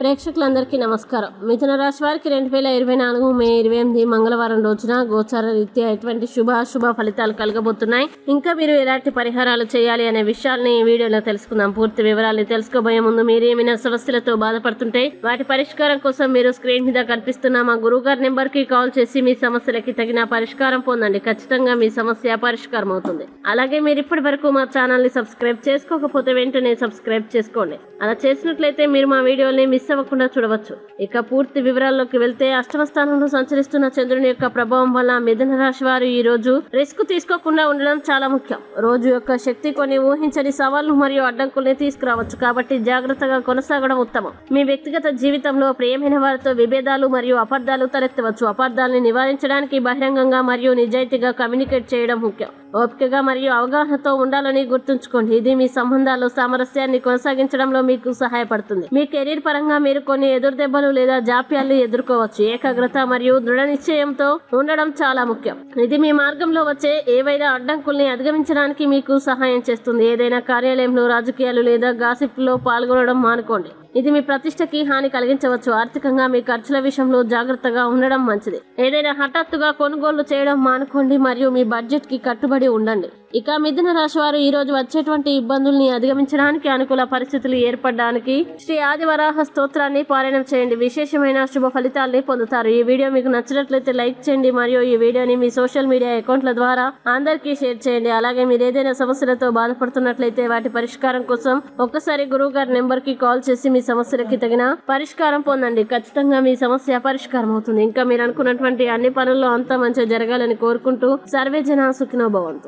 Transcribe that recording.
ప్రేక్షకులందరికీ నమస్కారం. మిథున రాశి వారికి రెండు వేల ఇరవై నాలుగు మే ఇరవై ఎనిమిది మంగళవారం రోజున గోచార రీత్యా ఎటువంటి శుభ అశుభ ఫలితాలు కలగబోతున్నాయి? ఇంకా మీరు ఎలాంటి పరిహారాలు చేయాలి అనే విషయాల్ని ఈ వీడియోలో తెలుసుకుందాం. పూర్తి వివరాలు తెలుసుకోబోయే ముందు మీరు ఏమైనా సమస్యలతో బాధపడుతుంటే వాటి పరిష్కారం కోసం మీరు స్క్రీన్ మీద కనిపిస్తున్న మా గురువు గారి నెంబర్కి కాల్ చేసి మీ సమస్యలకి తగిన పరిష్కారం పొందండి. ఖచ్చితంగా మీ సమస్య పరిష్కారం అవుతుంది. అలాగే మీరు ఇప్పటి వరకు మా ఛానల్ని సబ్స్క్రైబ్ చేసుకోకపోతే వెంటనే సబ్స్క్రైబ్ చేసుకోండి. అలా చేసినట్లయితే మీరు మా వీడియోని మిస్ అవ్వకుండా చూడవచ్చు. ఇక పూర్తి వివరాల్లోకి వెళ్తే అష్టమ స్థానంలో సంచరిస్తున్న చంద్రుని యొక్క ప్రభావం వల్ల మిథున రాశి వారు ఈ రోజు రిస్క్ తీసుకోకుండా ఉండడం చాలా ముఖ్యం. రోజు యొక్క శక్తి కొన్ని ఊహించని సవాళ్ళు మరియు అడ్డంకుల్ని తీసుకురావచ్చు. కాబట్టి జాగ్రత్తగా కొనసాగడం ఉత్తమం. మీ వ్యక్తిగత జీవితంలో ప్రియమైన వారితో విభేదాలు మరియు అపార్థాలు తలెత్తవచ్చు. అపార్థాలను నివారించడానికి బహిరంగంగా మరియు నిజాయితీగా కమ్యూనికేట్ చేయడం ముఖ్యం. ఓపికగా మరియు అవగాహనతో ఉండాలని గుర్తుంచుకోండి. ఇది మీ సంబంధాల్లో సామరస్యాన్ని కొనసాగించడంలో మీకు సహాయపడుతుంది. మీ కెరీర్ పరంగా మీరు కొన్ని ఎదురుదెబ్బలు లేదా జాప్యాలు ఎదుర్కోవచ్చు. ఏకాగ్రత మరియు దృఢ నిశ్చయంతో ఉండడం చాలా ముఖ్యం. ఇది మీ మార్గంలో వచ్చే ఏవైనా అడ్డంకుల్ని అధిగమించడానికి మీకు సహాయం చేస్తుంది. ఏదైనా కార్యాలయంలో రాజకీయాలు లేదా గాసిప్లో పాల్గొనడం మానుకోండి. ఇది మీ ప్రతిష్టకి హాని కలిగించవచ్చు. ఆర్థికంగా మీ ఖర్చుల విషయంలో జాగ్రత్తగా ఉండడం మంచిది. ఏదైనా హఠాత్తుగా కొనుగోలు చేయడం మానుకోండి మరియు మీ బడ్జెట్కి కట్టుబడి ఉండండి. ఇక మిథున రాశి వారు ఈ రోజు వచ్చేటువంటి ఇబ్బందుల్ని అధిగమించడానికి అనుకూల పరిస్థితులు ఏర్పడడానికి శ్రీ ఆదివరాహ స్తోత్రాన్ని పారాయణం చేయండి. విశేషమైన శుభ ఫలితాల్ని పొందుతారు. ఈ వీడియో మీకు నచ్చినట్లయితే లైక్ చేయండి. మరియు ఈ వీడియోని మీ సోషల్ మీడియా అకౌంట్ల ద్వారా అందరికీ షేర్ చేయండి. అలాగే మీరు ఏదైనా సమస్యలతో బాధపడుతున్నట్లయితే వాటి పరిష్కారం కోసం ఒక్కసారి గురువు గారి నెంబర్కి కాల్ చేసి మీ సమస్యలకి తగిన పరిష్కారం పొందండి. ఖచ్చితంగా మీ సమస్య పరిష్కారం అవుతుంది. ఇంకా మీరు అనుకున్నటువంటి అన్ని పనుల్లో అంతా మంచిగా జరగాలని కోరుకుంటూ సర్వే జన సుఖినోభవంతు